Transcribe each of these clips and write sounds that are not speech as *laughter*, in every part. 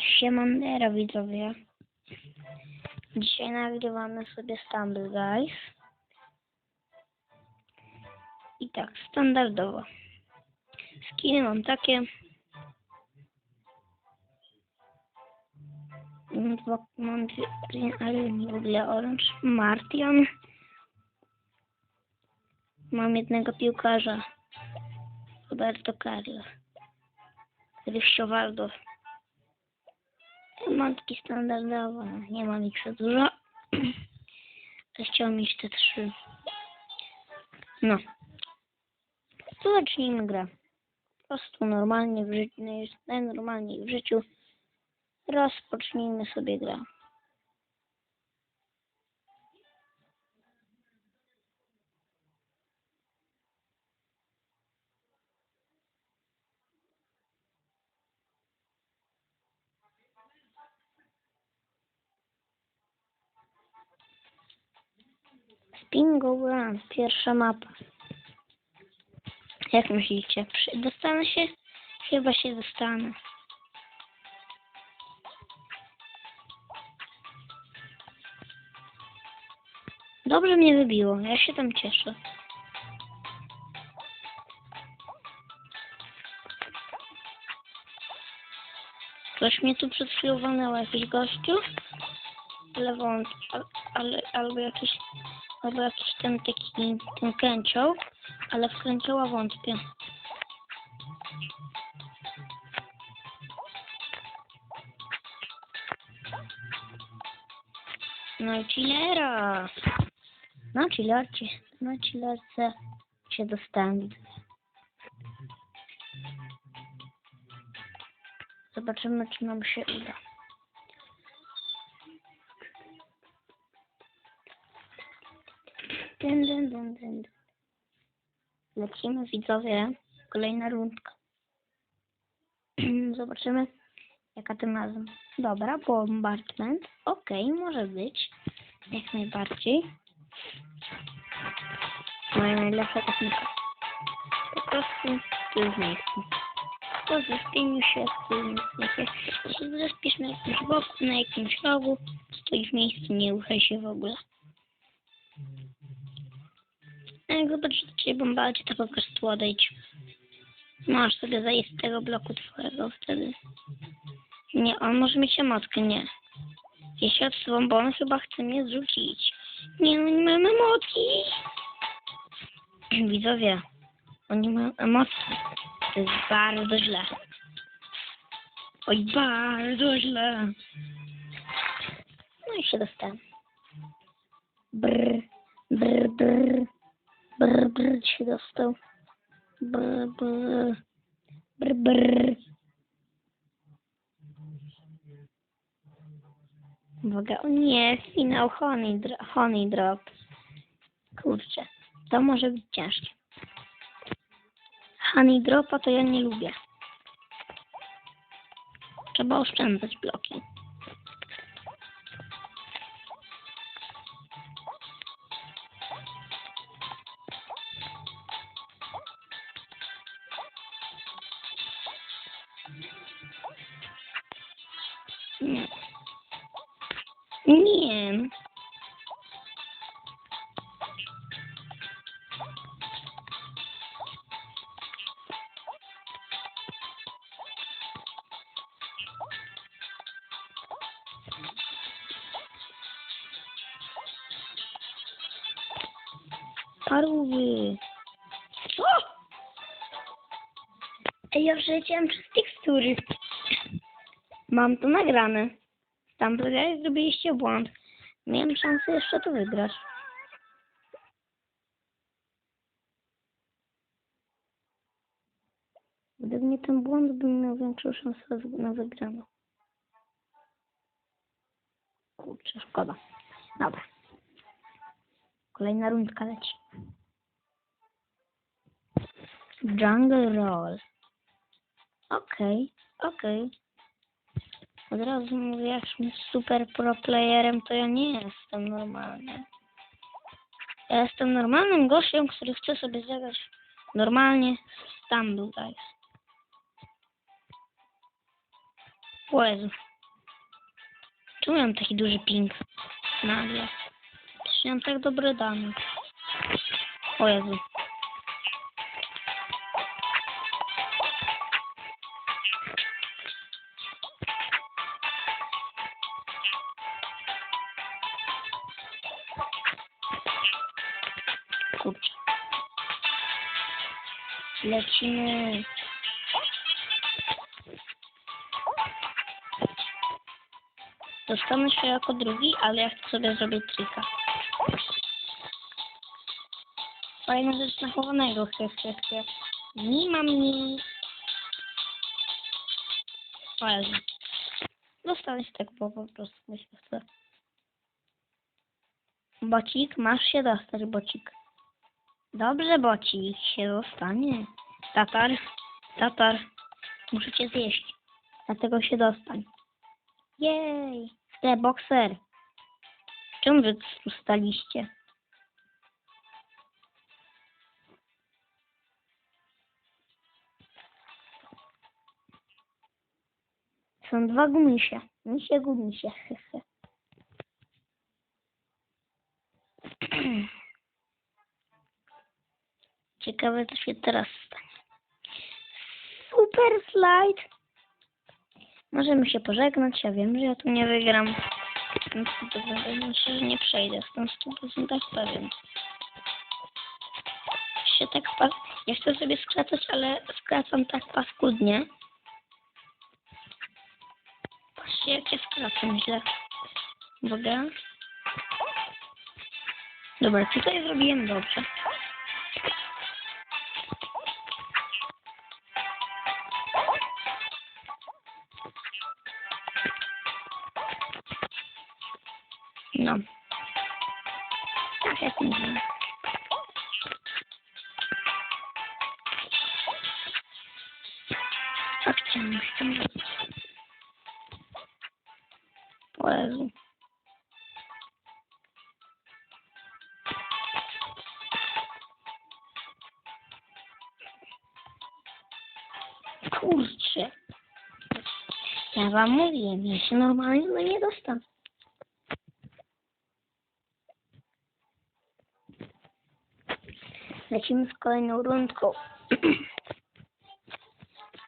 Siemandera widzowie. Dzisiaj nagrywamy sobie Stumble Guys. I tak, standardowo. Skiny mam takie. Dwa, mam dwie, Alien w ogóle Orange. Martian. Mam jednego piłkarza. Roberto Carlos. Ryściowaldo. Matki standardowe. Nie mam ich za dużo. *clears throat* Chciałam mieć te trzy. No. To zacznijmy grę. Po prostu normalnie w życiu, najnormalniej w życiu. Rozpocznijmy sobie grę. Spingo Run, pierwsza mapa. Jak myślicie? Dostanę się? Chyba się dostanę. Dobrze mnie wybiło, ja się tam cieszę. Ktoś mnie tu przed chwilą jakiś gościu? Ale, ale, albo jakiś, albo jakiś ten taki, ten kręcioł, ale w kręcioła wątpię. No chillera. No chillercie, no chillerce się dostałem. Zobaczymy, czy nam się uda. Dyn, dyn, dyn, dyn. Lecimy widzowie. Kolejna rundka. *clears throat* Zobaczymy, jaka tym razem. Dobra, bombardment. Okej, może być. Jak najbardziej. Moja najlepsza technika. Po prostu tu jest miejsce. Po zespieniu się, jest miejsce. Jeśli zespisz na jakimś boku, na jakimś rogu, stoisz w miejscu, nie ruszaj się w ogóle. Zobaczysz, że cię bombardzie, to po prostu odejdź. Masz sobie zejść z tego bloku twojego wtedy. Nie, on może mieć emotkę, nie. Jeśli odsuwam, bo on chyba chce mnie zrzucić. Nie, no nie mam emocji. *clears throat* Widzowie, oni mają emocje. To jest bardzo źle. Oj, bardzo źle. No i się dostałem. Brr, brr, brr. Brr, brr się dostał. Brr, brr. Brr, brr. Uwaga, o nie, finał honey, honey drop. Kurczę, to może być ciężkie. Honey dropa to ja nie lubię. Trzeba oszczędzać bloki. Parówy. Co? Ej, ja przeleciałem przez tekstury. Mam to nagrane. Tam powiedziałeś, zrobiliście błąd. Miałem szansę jeszcze to wygrać. Gdyby nie ten błąd, bym miał większą szansę na wygraną. Kurczę, szkoda. Dobra. Kolejna rundka leci. Jungle Roll. Okej, okej. Od razu mówię, jak super pro playerem, to ja nie jestem normalny. Ja jestem normalnym gościem, który chce sobie zagrać normalnie Stumble Guys. O Jezu. Czemu mam taki duży ping? Nagle. Przecież mam tak dobre dane. O Jezu. Kurczę. Lecimy. Dostanę się jako drugi, ale ja chcę sobie zrobić trika. Fajna rzecz zachowanego, he, he, he. Nie mam nic. O Jezu. Dostanę tak, bo po prostu mi się chce. Bocik, masz się dostać, bocik. Dobrze, bocik, się dostanie. Tatar, tatar, muszę cię zjeść. Dlatego się dostań. Jej! Te bokser! Czemu wy tu staliście? Są dwa gumisie. Misie, gumisie. *clears throat* Ciekawe, co się teraz stanie. Super slide! Możemy się pożegnać, ja wiem, że ja tu nie wygram. Jestem 100% pewien, że nie przejdę, jestem 100% pewien. Się tak. Ja chcę sobie skracać, ale skracam tak paskudnie. Jak ja skracam źle. Uwaga. Dobra, tutaj zrobiłem dobrze. Ja wam mówiłem, ja się normalnie no nie dostanę. Lecimy z kolejną rundką.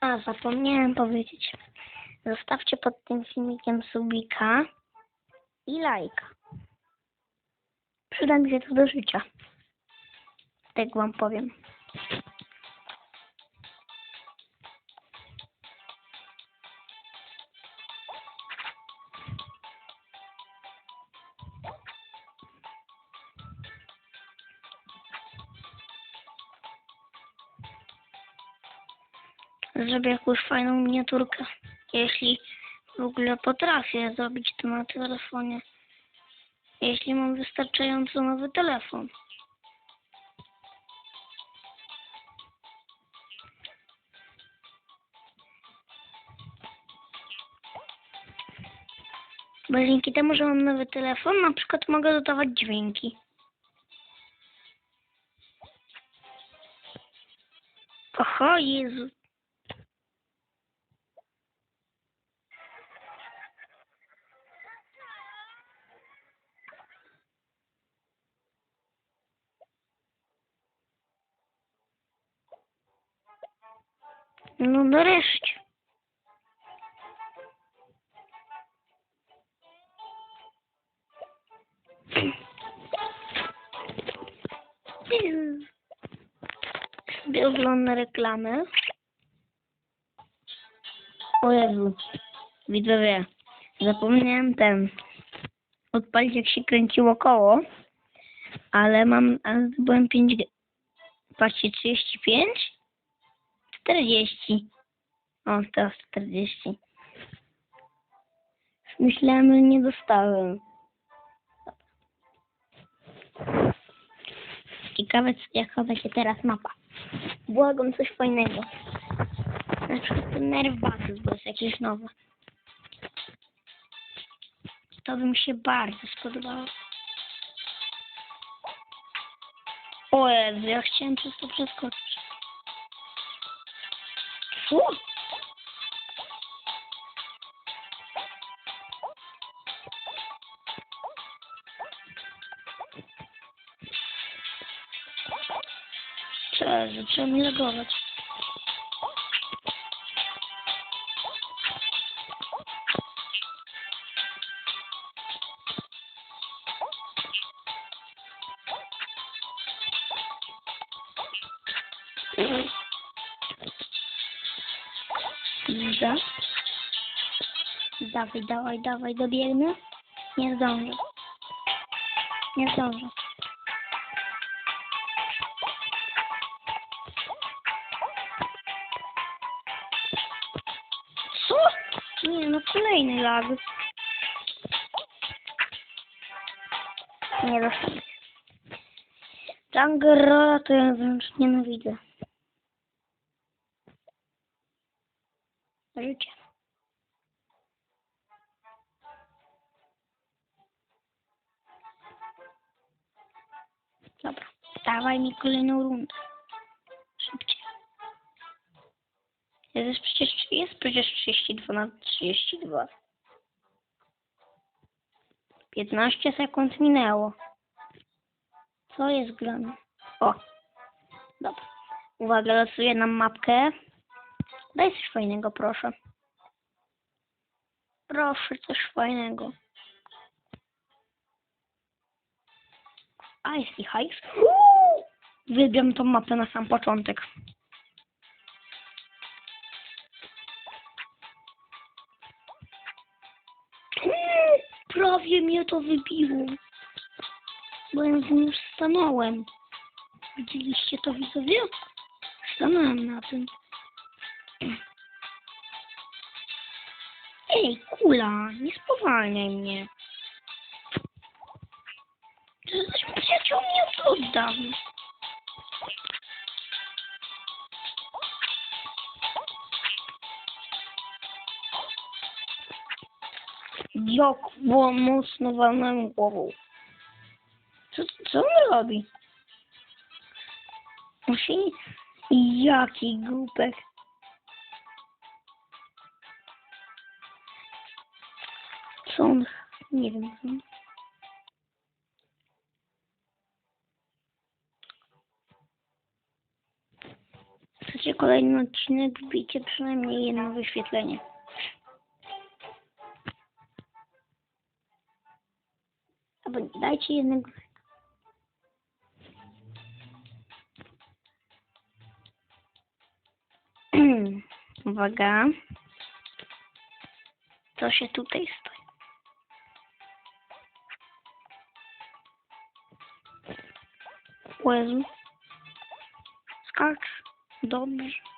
A, zapomniałem powiedzieć. Zostawcie pod tym filmikiem subika i lajka. Przyda mi się to do życia. Tak wam powiem. Zrobię jakąś fajną miniaturkę. Jeśli w ogóle potrafię zrobić to na telefonie. Jeśli mam wystarczająco nowy telefon. Bo dzięki temu, że mam nowy telefon, na przykład mogę dodawać dźwięki. Oho, Jezu. No nareszcie. Sobie oglądam reklamę. O Jezu. Widzowie, zapomniałem ten odpalić jak się kręciło koło, ale mam, ale zdobyłem 5 Patrzcie, 35 40. O, teraz 40. Myślałem, że nie dostałem. Ciekawe, jaka będzie teraz mapa. Błagam coś fajnego. Na przykład ten Nerf Battles, bo jest jakieś nowe. To by mi się bardzo spodobało. O Jezu, ja chciałem przez to przeskoczyć. Fu! Cześć, trzeba mi reagować. Dawaj, dawaj, dawaj, dobiegnę. Nie zdążę. Nie zdążę. Co? Nie, no kolejny lag. Nie dostanę. Tangerola to ja wręcz nienawidzę. Dawaj mi kolejną rundę. Szybciej. Jest przecież, jest przecież 32 na 32. 15 sekund minęło. Co jest grane? O, dobra. Uwaga, losuję nam mapkę. Daj coś fajnego, proszę. Proszę, coś fajnego. A, jest i hajs. Uuu! Wybiam tą mapę na sam początek. Prawie mnie to wybiło. Bo ja z nim już stanąłem. Widzieliście to widzowie? Stanąłem na tym. Ej, kula, nie spowalniaj mnie. Ty jesteś przyjaciółmi od dawna. Jak było mocno walnąłem głową. Co, co on robi? Musi... Jaki głupek. Co on... Nie wiem. Chcecie kolejny odcinek? Wbijcie przynajmniej jedno wyświetlenie. Dajcie. *clears throat* Uwaga. Co się tutaj stoi? Łezu. Skacz. Dobrze.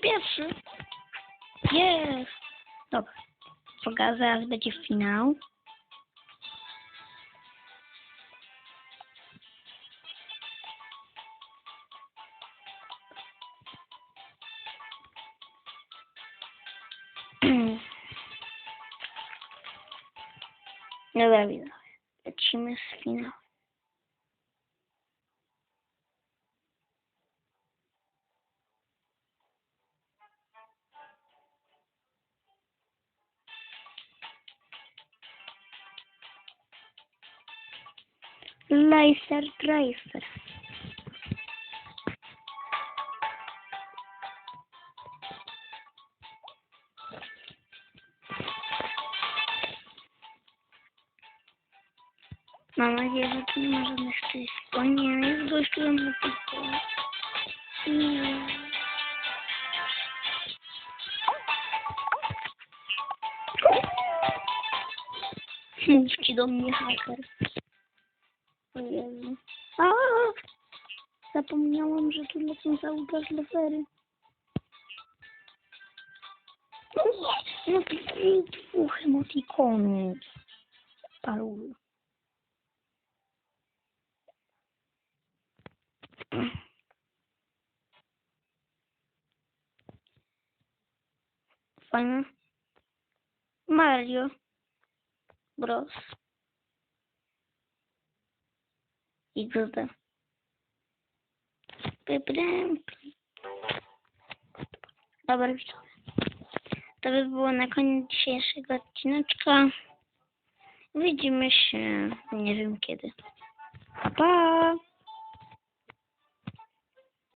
Pierwszy. Jest. Dobra. Uwaga, zaraz będzie finał. Dobra, widzowie. Lecimy z finału. Laser Tracer. Mam nadzieję, że tu nie ma żadnych szczęść. O nie, jest gościu na tylko. Nie. Mówcie do mnie haker. Jezu. A! Zapomniałam, że tu lecą cały czas lasery. No dwóch emotikonów. Paru. Fajne. Mario Bros. XD. Pybrem. Dobra. To by było na koniec dzisiejszego odcineczka. Widzimy się nie wiem kiedy. Pa!